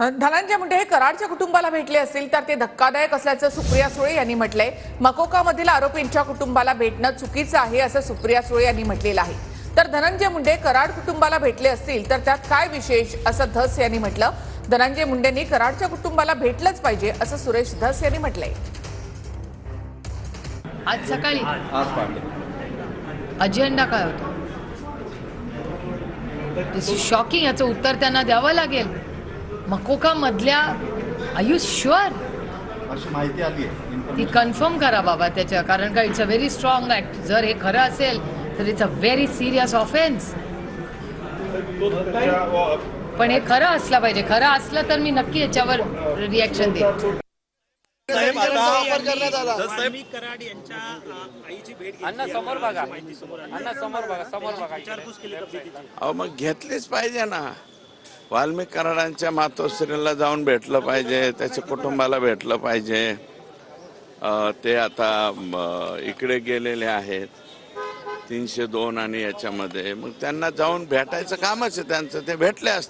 धनंजय मुंडे हे कराडच्या कुटुंबाला भेटले असतील तर ते धक्कादायक असल्याचं सुप्रिया सुळे यांनी म्हटलंय. मकोकामधील आरोपींच्या कुटुंबाला भेटणं चुकीचं आहे असं सुप्रिया सुळे यांनी म्हटलेलं आहे. तर धनंजय मुंडे कराड कुटुंबाला भेटले असतील तर त्यात काय विशेष असं धस यांनी म्हटलं? धनंजय मुंडेंनी कराडच्या कुटुंबाला भेटलंच पाहिजे असं सुरेश धस यांनी म्हटलंय. आज सकाळी? अजेंडा काय होता? शॉकिंग याचं उत्तर त्यांना द्यावं लागेल. मकोका मधल्या आय यू शुअर अशी माहिती आली आहे ती कन्फर्म करा बाबा त्याच्या कारण का it's a very strong act जर हे खरं असेल तर it's a very serious offence पण हे खरं असलं पाहिजे. खरं असलं तर मी नक्की याच्यावर रिॲक्शन देईन. साहेब आता मी कराड यांच्या अ, आईची भेट घेतली. अण्णा आहे. समोर बघा. समोर आली. अण्णा समोर बघा समोर बघा. विचारपूस केली मग घेतलीच पाहिजे ना. वाल्मिक कराडांच्या मातोश्रीला जाऊन भेटलं पाहिजे त्याच्या कुटुंबाला भेटलं पाहिजे. ते आता इकडे गेलेले आहेत. तीनशे दोन आणि याच्यामध्ये. मग त्यांना जाऊन भेटायचं कामच आहे त्यांचं. ते भेटले असते.